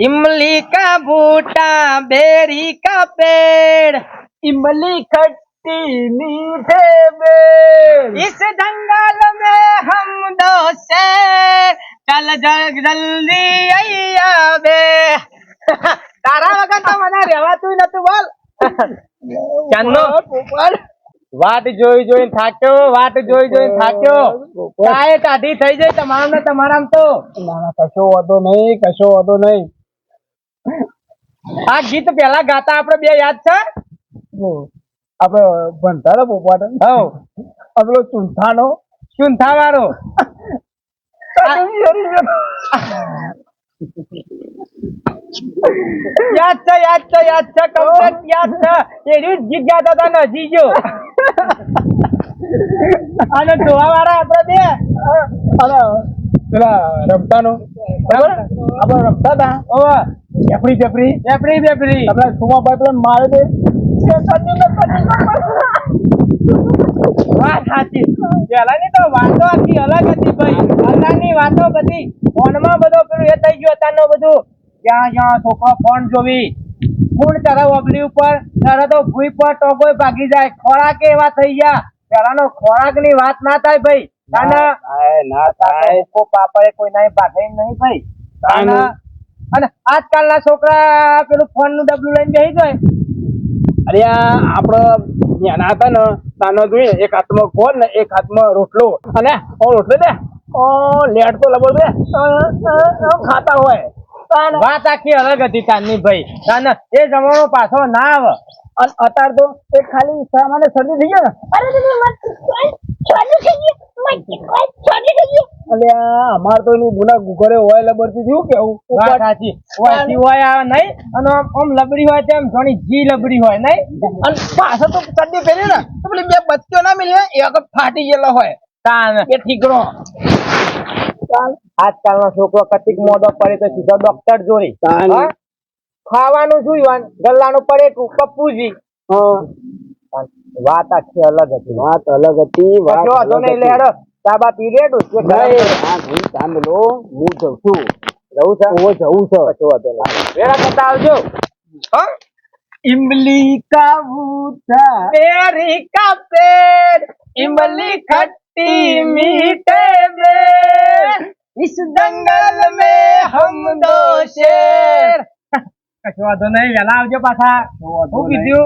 इमली का बूटा बेरी का पेड़ इमली खट्टी मीठे बेर इस जंगल में हम दो शेर चल जल जल्दी अय्या बे તારા વગર તો મને રહેવાતું નતું બોલ ચાંદનો પોપટ વાટ જોઈ જોઈ થાક્યો વાટ જોઈ જોઈ થાક્યો કાય કાઢી થઈ જાય તમારા ને તમારામ તો ના ના કશો વાંધો નહીં કશો વાંધો નહીં આ ગીત પેલા ગાતા આપણે બે યાદ છે? આપણે ભણતા હવ. ચૂંથાનો. ચૂંથા વાળો યાદ છે. યાદ છે યાદ છે કમ્પ્લેટ યાદ છે. એવી ગીત ગાતા હતા ને હજી જો. અને ધોવા વાળા આપણે બે. અને પેલા રમતાનો. બરાબર આપણે રમતા હતા. ચપડી ચપડી બેપરી બેપરી આપણે સુમાભાઈ પેલા મારે દે વાત સાચી. પેલાની તો વાતો આખી અલગ હતી ભાઈ. અત્યારની વાતો બધી ફોનમાં બધો પેલું એ થઈ ગયું અત્યારનું બધું. જ્યાં જ્યાં છોકરો ફોન જોવી. ફૂડ ચરાવ ઓબલી ઉપર. ત્યારે તો ભૂઈ પર ટોગોય ભાગી જાય. ખોરાક એવા થઈ ગયા. પેલાનો ખોરાકની વાત ના થાય ભાઈ. ના ના કોઈ પાપાએ કોઈ નાય ભાગે નહીં ભાઈ. અને આજકાલના છોકરા પેલું ફોનનું ડબલું લઈને બેસી જાય. અરે આ આપડે નાના હતા ને તાનો જોઈએ એક હાથમાં ફોન ને એક હાથમાં રોટલો. અને રોટલો દે. ઓ લેટ તો લબો દે. ખાતા હોય. વાત આખી અલગ હતી તારની ભાઈ એ જમાનો પાછો ના આવે. અને તો એક ખાલી સામાન્ય શરદી થઈ ગયો ને. અમાર તો એની ગુના ગુગરે હોય લબડતી થયું કેવું? વાત સાચી. હોય હોય આવે નહીં અને આમ લબડી હોય તેમ ઘણી જી લબડી હોય નહીં? અને પાછળ તો શરદી પહેરી ને તો પેલી બે બચ્ચો ના મિલી હોય એ વખત ફાટી ગયેલો હોય. તાન. એ ઠીકરો. આજકાલનો છોકરો કતિક મોડો પડે તો સીધો ડોક્ટર જોડે તાન. હા? ખાવાનું જોયું ગલ્લાનું પડેટું કપૂજી વાત આખી અલગ હતી વાત અલગ હતી વાત કશો વાંધો અલગ નહીં હતી. એટલે હેડો ચાબા પી લેડું કે નહીં, ઘરે હા ભાઈ સાંભળો હું જઉં છું જવું છે ઓવો જવું છે કશો વાંધો નહીં. વેળા કરતા આવજો હા इमली का बूटा पेरी का पेड़ इमली खट्टी मीठे में इस जंगल में हम दो शेर કશો વાંધો નહીં વેલા આવજો પાછા. શું કીધું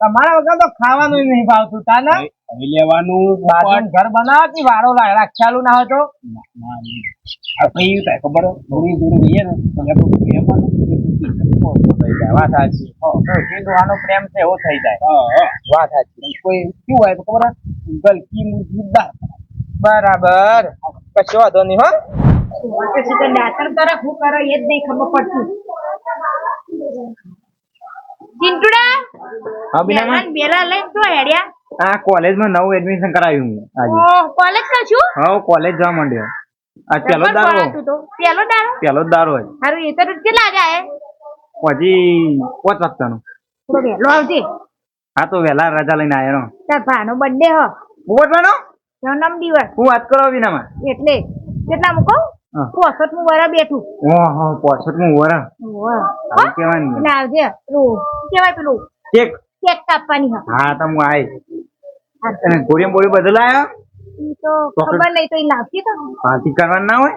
તમારા વગર તો ખાવાનું નહીં ભાવતું તાના? હવે લેવાનું બાજુ ઘર બનાવો કે ના ખબર? દૂરી દૂરી જઈએ ને તો જાય. વાત સાચી. પ્રેમ છે એવો થઈ જાય. વાત સાચી. કોઈ શું હોય તો ખબર ગલકી મુરગી બરાબર. કશો વાંધો નહીં હો. તરફ હું કરો એ જ નહીં ખબર પડતું. ચિંટુડા? હા બેલા બેલા લઈને તો હેડ્યા. આ કોલેજમાં નવું એડમિશન કરાવ્યું આજે. ઓ કોલેજ કા છું? હા કોલેજ જવા માંડ્યો. આ પેલો દારો. પેલો દારો? પેલો દારો હોય હારું એ તો કેટલા જાય પછી પાંચ વાગતાનું વેલો આવજે. હા તો વેલા રજા લઈને આવ્યો તાર ભાનો બર્થડે હો. પોપટવાનો જન્મ દિવસ હું વાત કરો વિનામાં એટલે. કેટલા મૂકો. પોસઠ મુ વરા બેઠું. ઓહો પોસઠ હું વરા. આવું કહેવાનું આવજે પેલું કેવાય પેલું? કેક. કેક કાપવાની હ. હા તો હું આવી અને ગોળી બોળી ઈ તો ખબર નહીં તો ઈ લાવતી તો. પાર્ટી કરવાનું ના હોય?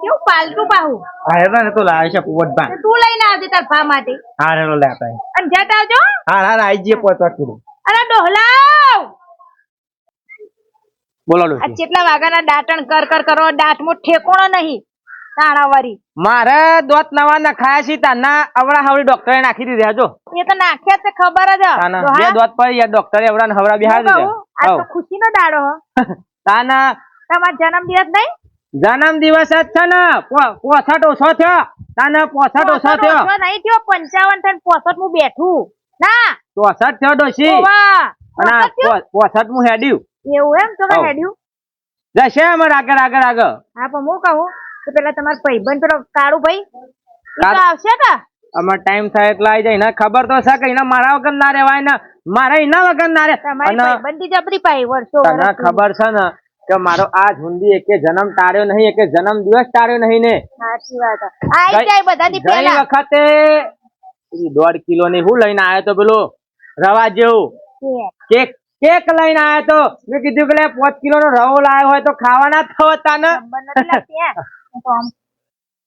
કેવું પાલતું બાહુ હા એ ને તો લાવે છે પોપટભાઈ બા તું લઈને આવજે તાર ભા માટે. હા રેલો લેતા અને જટ આવજો હા. હા આવી જઈએ પોચવા કીધું. અરે ડોહલાવ! બોલો આ કેટલા વાગ્યાના દાટણ કર કર કરો દાંતમાં ઠેકોણો નહીં. તાણાવારી મારે દોત નવા નખાયા છે તાના અવડા હવડી ડોક્ટરે નાખી દીધા. જો એ તો નાખ્યા છે ખબર જ. બે દોત પર યાર ડોક્ટરે અવડા હવડા બિહાર દીધા. આ તો ખુશીનો દાડો હ. તાના જન્મ દિવસ નહીં? જન્મ દિવસ જ છે ને. પોસઠ ઓછો થયો. તાને પોસઠ ઓછો થયો. નહીં થયો પંચાવન થઈને પોસઠ હું બેઠું. ના. ચોસઠ થયો ડોશી. અને? પોસઠ હું હેડ્યું. એવું એમ? તો હેડ્યું. જશે અમાર આગળ આગળ આગળ. હા પણ હું કહું કે પેલા તમારા ભાઈબંધ પેલો કાળુ ભાઈ આવશે કે? અમાર ટાઈમ થાય એટલે આવી જાય. ને ખબર તો છે કે એના મારા વગર ના રહેવાય ને મારા એના વગર ના રહે. તમારી ભાઈબંધી જબરી પાઈ વર્ષો તને ખબર છે ને કે મારો આ હુંદી એકે જન્મ તાર્યો નહીં એકે જન્મ દિવસ તાર્યો નહીં ને. સાચી વાત આઈ ગઈ- જાય ગઈ પહેલા. વખતે દોઢ કિલો ની હું લઈને આવ્યો તો પેલો રવા જેવું. કેક કેક લઈને આવ્યો તો મેં કીધું કે પાંચ કિલો નો રવો લાવ્યો હોય તો ખાવાના થતા તાને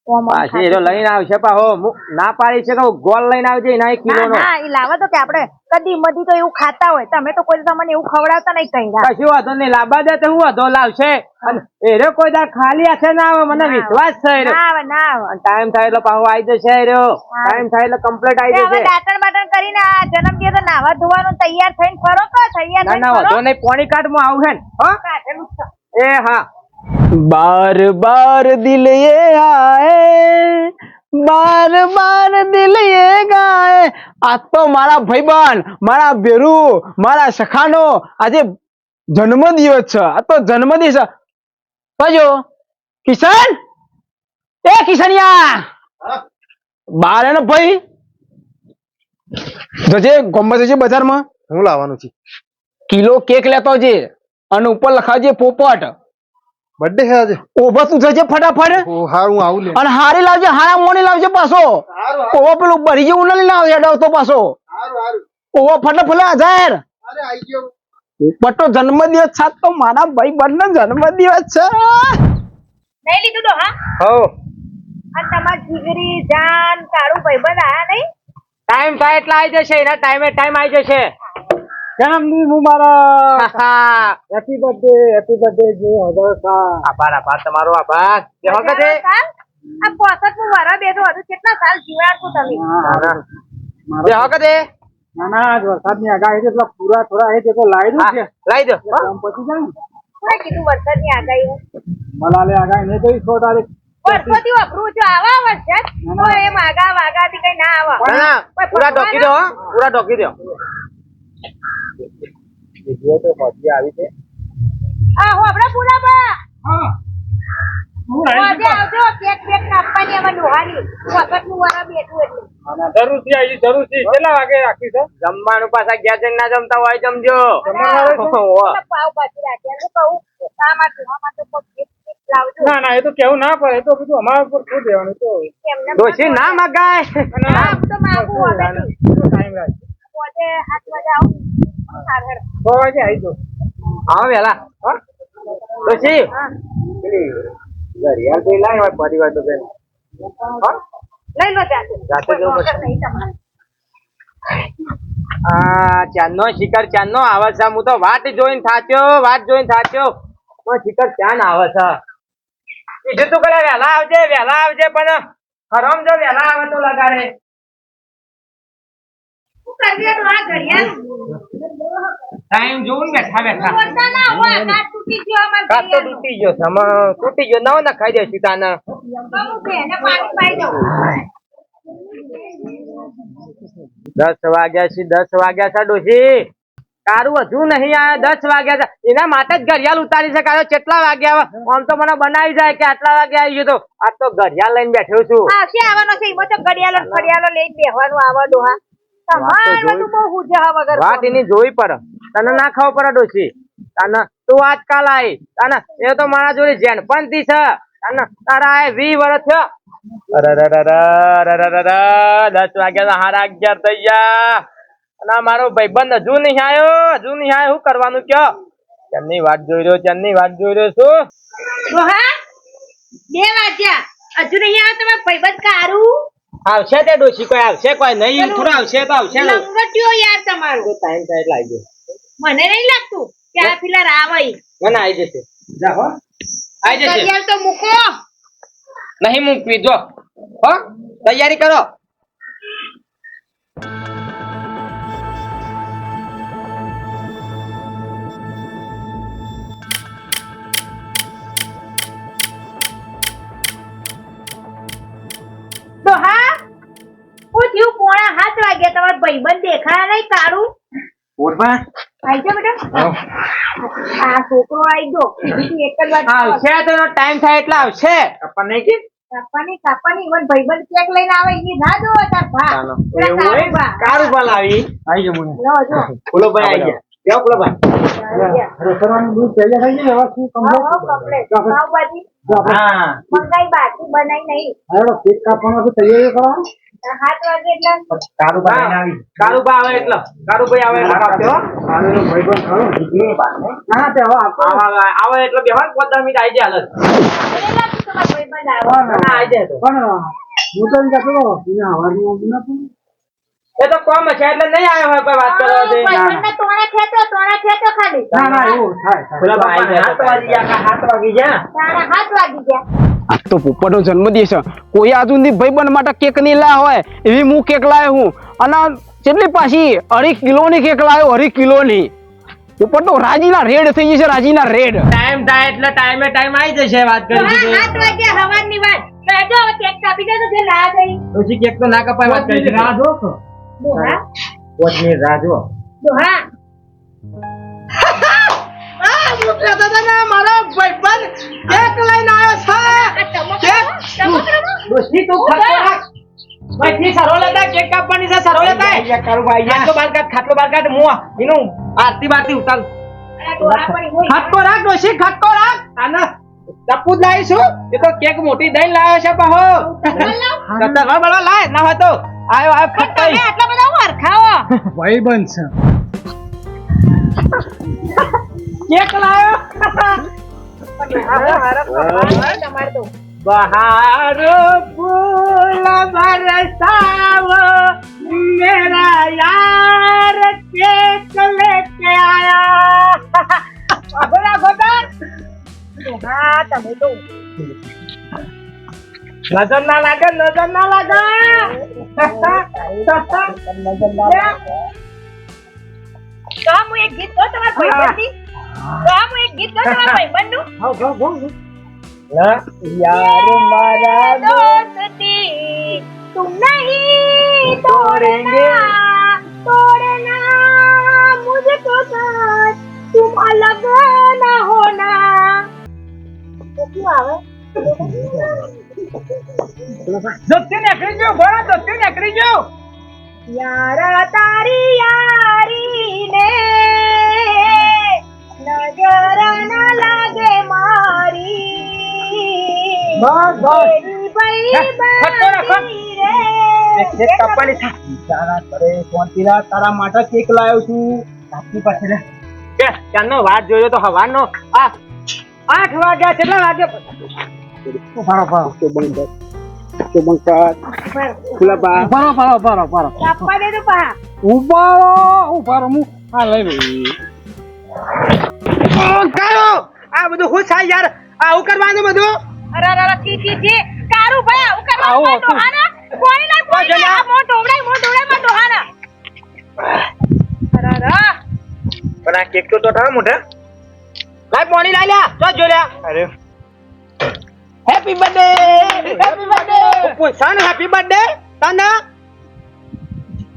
તો પાછી લઈને આવશે મુ- ના પાડી છે કે ગોળ લઈને આવજે એના એક કિલો નો. ના ઈ લાવો તો કે આપણે કદી મધી તો એવું ખાતા હોય. તમે તો કોઈ તમને એવું ખવડાવતા નહીં કઈ. કશું વાંધો નહીં લાંબા દે તો હું વાંધો લાવશે. એ એરો કોઈ દાડ ખાલી હાથે ના આવે મને વિશ્વાસ છે એરો. ના ના ટાઈમ થાય એટલે પાહો આવી જશે એરો. ટાઈમ થાય એટલે કમ્પ્લીટ આવી જશે. દાંતણ બાટણ કરીને આ જન્મદિવસ તો નાવા ધોવાનું તૈયાર થઈને ફરો તો તૈયાર ના ના વાંધો નહીં પોણી કાઢમાં આવશે ને હો. એ હા. બાર બાર દિલ એ આય બાર બાર દિલ એ ગાય આ તો મારા ભાઈબંધ મારા ભેરુ મારા સખાનો આજે જન્મદિવસ છે આ તો જન્મદિવસ કજો કિશન એ કિશનિયા બાર એનો ભાઈ જજે ગોમ્બા જજે બજારમાં હું લાવવાનું છે કિલો કેક લેતો જે અને ઉપર લખાવજે પોપટ બર્થડે છે આજે. ઓભા તું જજે ફટાફટ. ઓ હા હું આવું લે. અને હારી લાવજે હારા મોની લાવજે પાછો. ઓવા પેલું ભરી જેવું ના લઈને આવજે અડાવતો પાછો. ઓવા ફટાફટ જાહેર અરે ગયો. પટ્ટો જન્મદિવસ છે તો મારા ભાઈ બંધ જન્મદિવસ છે. નહીં લીધું તો હા? હો અને તમારા જીગરી જાન તારું ભાઈબંધ આયા નહીં? ટાઈમ થાય એટલે આવી જશે એના ટાઈમે ટાઈમ આવી જશે. જન્મદિન મુબારક હેપી બર્થડે હેપી બર્થડે જે હજાર આભાર આભાર તમારો આભાર. જે વખતે? આ પોસતનું વરા બેઠો હતું કેટલા સાલ જીવાડતું તમે? જે વખતે ના ના આજ વરસાદની આગાહી એટલે પૂરા થોડા એ તે લાવી દઉં છે. લઈ દો. પછી જાય ને કીધું કીધું વરસાદની આગાહી? મલાલે આગાહી નહીં કઈ સો તારીખ વાપરું જો આવા વરસાદ તો એમ આગા વાગાથી કઈ ના આવે. પૂરા ઢોકી દો પૂરા ઢોકી દો. હો. પૂરા ઢોકી આવી છે આ હોબળા પૂરા બા આજે આવજો કેક બેક કાપવાની અમે ડોહાની વખતનું વરા બેઠું એટલે જરૂરથી આવી જરૂરથી કેટલા વાગે રાખી છે જમવાનું પાછા ગયા છે ના જમતા હોય જમજો પાવ પાછી હું કહું ના ના એ તો કેવું ના પડે એ તો બધું અમારા ઉપર શું દેવાનું તો દોષી ના મગાય ના તો માગું ટાઈમ રાખજો પોતે હાથ વાગે આવું હેડો. છ આવી જાઓ. આવો વેલા. ડોશી ઘડિયાળ તો લાય હોય પરિવાર તો બેન. લઈ લો જાતે. જાતે જવું પડશે. નોકર નહીં તમારે. આ ચાંદનો શિખર ચાંદનો આવે છે. હું તો વાટ જોઈને થાચ્યો વાટ જોઈને થાચ્યો. પણ શિખર ચાંદ આવે છે. કીધું તું કરે વહેલા આવજે વહેલા આવજે પણ હરમ જો વહેલા આવે તો લગાડે. ટાઈમ જોઉં ને બેઠા બેઠા. બોલતા ના હોય કાચ તૂટી ગયો અમારે કાચ તો તૂટી ગયો સમા તૂટી ગયો. નવો ના ખાઈ દે તાને તો પાણી પાઈ દઉં. દસ વાગ્યા છે દસ વાગ્યા છે ડોશી. તારું હજુ નહીં આયા દસ વાગ્યા છે. એના માટે જ ઘડિયાળ ઉતારી છે કારણ કેટલા વાગ્યા આવે? આમ તો મને બનાવી જાય કે આટલા વાગે આવી ગયો તો. આ તો ઘડિયાળ લઈને બેઠો છું. આવશે આવવાનો છે? એમાં તો ઘડિયાળો ને ફડિયાળો લઈને બેહવાનું આવા હા. તમારે બહુ વગર વાત એની જોઈ પડે તને ના ખાવ પર ડોસી તને તું આજકાલ આઈ. તને એ તો મારા જોડે જેન પણ થી છે. તને તારા આ વી વર્ષ થયો. દસ વાગ્યા હારા અગિયાર થઈ ગયા અને મારો ભાઈબંધ હજુ નહીં આવ્યો હજુ નહીં આવ્યો શું કરવાનું કયો ચેનની વાત જોઈ રહ્યો ચેનની વાત જોઈ રહ્યો છું બે વાગ્યા હજુ નહીં આવ્યો તમે ભાઈબંધ કારું આવશે તે ડોશી કોઈ આવશે કોઈ નહીં થોડું આવશે તો આવશે યાર તમારું ટાઈમ થાય લાગ્યો મને નહીં લાગતું કે આ પેલા રાવ આઈ મને આવી જશે. જા હો. આવી જશે. તૈયાર તો મૂકો. નહીં મૂકવી જો. હો તૈયારી કરો. ડોહા હું થયું પોણા સાત વાગ્યા. તમારા ભાઈબંધ દેખાયા નહીં કારું આઈ જા બેટા. આ છોકરો આઈ ગયો. બીજી એક જ વાત આવશે તો ટાઈમ થાય એટલે આવશે. નહીં કે? કાપાની કાપાની ઈવન ભાઈબંધ કેક લઈને આવે એની ના જોવો તાર ભા. પેલા કારુભા. કારું ભલ આવી આવી જાઓ મને લો જો. ફૂલો ભાઈ આવી ગયા. કેવો પેલો ભાઈ. રસોડાનું દૂધ તૈયાર થઈ જાય હવે શું હા, હા, હા. મંગાઈ બાકી બનાઈ નહીં. હવે કેક કાપવાનો તો તૈયારી કરવાનો? સાત વાગે એટલે. કારુબા આવી કારુબા આવે એટલે કારુભાઈ આવે એટલે કાપજો આનો ભાઈબંધ ખરો દીકરીની પાસે હા તે હવે આવે આવે એટલે બેહો ને પોતા મિનિટ આવી જાય. ના આવી જાય તો. પણ હું તો હવારનું આવું નતું. એ તો કોમ છે એટલે નહીં આવ્યો હોય કોઈ વાત કરવા દે ભાઈબંધને તોણે ખેંચો, તોણે ખેંચો ખાલી. ના ના એવું થાય થાય. ભાઈ બાપા હાથ વાગી ગયા કા હાથ વાગી ગયા તારા હાથ વાગી ગયા. તો પોપટનો જન્મદિવસ છે. કોઈ આજુ સુધી ભાઈબંધ માટે કેક નહીં લા હોય એવી હું કેક લાવ્યો હું અને કેટલી પાછી અઢી કિલોની કેક લાવ્યો અઢી કિલોની પોપટ તો રાજીના રેડ થઈ જશે રાજીના રેડ ટાઈમ થાય એટલે ટાઈમે ટાઈમ આવી જશે વાત કરી હા, દીધી હાથ વાગ્યા હવારની વાત. હવે કેક કાપી દે તો જે ના ગઈ. પછી કેક તો ના કપાય વાત કરી રાહ જો ડોહા, પોચ મિનિટ રાહ જુઓ. ડોહા. મારો ભાઈબંધ કેક લઈને આવ્યો છે. કેક. દોસ્તી તું ખાતો રાખ. ભાઈ થી સરો લેતા કેક કાપવાની છે સરો લેતા ખાટલો બાર કાઢ ખાટલો બાર કાઢ મુઆ એનું આરતી બારતી ઉતાર. ખાટકો ડોહા રાખ ડોશી ખાટકો રાખ. આના ટપુ જ લાવીશું. એ તો કેક મોટી દઈ લાવ્યો છે પાહો. લાય ના હોય તો. આયો આયો ખટકાઈ તમે આટલા બધા હું હરખાવો. ભાઈબંધ છે કેક તો. બહાર ફૂલ બરસાવ મેરા યાર કેક લેકે આયા અગોરા ગોબર ડોહા, તમે તો. નજર ના લાગે નજર ના લાગે હું એક ગીત ગો તમારા ભાઈબંધની હું એક અલગ ના હોના કેટલું આવે દોસ્તી નીકળી ગયો ભણા દોસ્તી નીકળી ગયો. યારા તારી યારી ને નજર ના લાગે મારી. બસ બસ. તેરી ભાઈ ખટકો રાખો. બંધી રે. કેક કાપવાની થા. તારા કરે શાંતિલા તારા માટે કેક લાવ્યો છું. કાપી પાસે લે કે ચાલનો વાત જોયો તો હવાનો આ આઠ વાગ્યા કેટલા વાગે ઉભારો, ઉભારો. ખુલ્લા ઉભારો, ઉભારો, ઉભારો, ઉભારો. કાપવા દે તો પા ઉભારો, ઉભારો, હું આ લઈ લઉં. કયો આ બધું હું થાય યાર. આવું કરવાનું બધું? અરે અરે અરે છી છી છી. કારું ભાઈ આવું કરવા આવું. માં હતું. ડોહાના કોઈ ના કોઈ જલ્યા. આ મો ઢોવડાય મો ઢોવડાયમાં ડોહાના અરે અરે. પણ આ કેક તો તો મોઢે. લાય પાણી લાઈ લ્યા. જો જો લ્યા. અરે. હેપી બર્થડે હેપી બર્થડે પૂછા ને હેપી બર્થડે તાના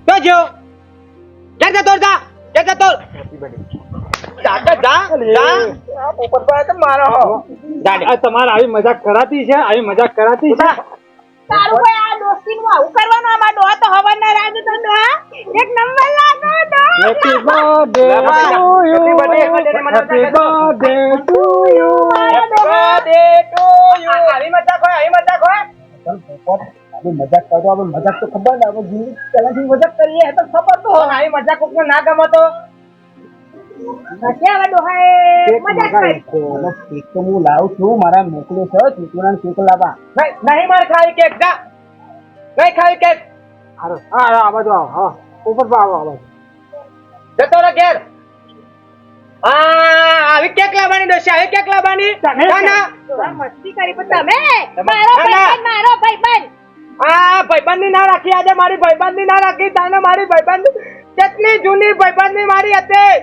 તો જો જા જા. તોર જા જા. જા તોર હેપી બર્થડે જા જા જા જા. પોપટભાઈ તો મારો હો આ તમારે આવી મજાક કરાતી છે આવી મજાક કરાતી છે. તારું આ દોસ્તી નું આવું કરવાનું આમાં ડોહા તો હવા રાજ તો ડોહા એક નંબર લાગો તો happy birthday to you. Happy birthday to you. Birthday to you. આવી મજાક હોય આવી મજાક હોય. આપણે મજાક કરતો આપણે મજાક તો ખબર ના આપણે જિંદગી પહેલાથી મજાક કરીએ તો ખબર તો આવી મજાક કોકને ના ગમતો મારા મોકલું છે ચીકુના કેક લાવવા. નહીં નહીં મારે ખાવી કેક જા. નહીં ખાવી કેક હા હા આ બાજુ આવો હા. ઉપર પર આવો આ બાજુ. જતો રહે ઘેર. આવી કેક લાવવાની દોશી આવી કેક લાવવાની? ના ના. મસ્તી કરી પણ તમે? તમે- મારો ના, ના. ભાઈબંધ મારો ભાઈબંધ. આ ભાઈબંધી ના રાખી આજે મારી ભાઈબંધી ના રાખી તાને મારી ભાઈબંધી કેટલી જૂની ભાઈબંધી મારી હતી?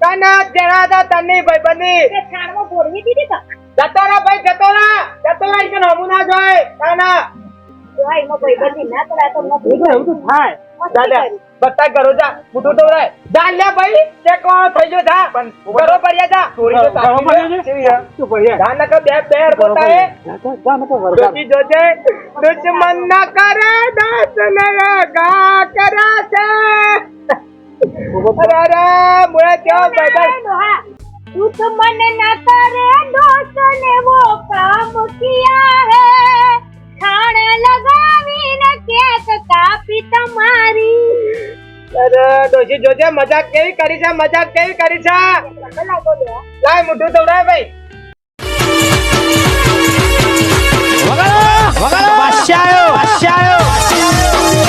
તને હતા તની ભાઈબંધી છાણમાં ભોરવી દીધી તો. જતો રહે ભાઈ જતો રહે. જતો રહે કે નમું જોય. તાના ભાઈ મો ભાઈ બધી ના કરા તો મત એવું તો થાય દાદા બતા કરો જા મુઠો તો રે જા લે ભાઈ તે કો થઈ ગયો થા પણ કરો પડ્યા જા ચોરી તો દુશ્મન ના કરે દાસ ને ના કરે દોસ્ત ને વો કામ કિયા હે ઠાણ લગાવીને કેક કાપી તમારી. અરે ડોશી જોજે મજાક કેવી કરી છે મજાક કેવી કરી છે? લાય મુઠું તવડાય ભાઈ. વગાડો વગાડો. વાશ્યાયો વાશ્યાયો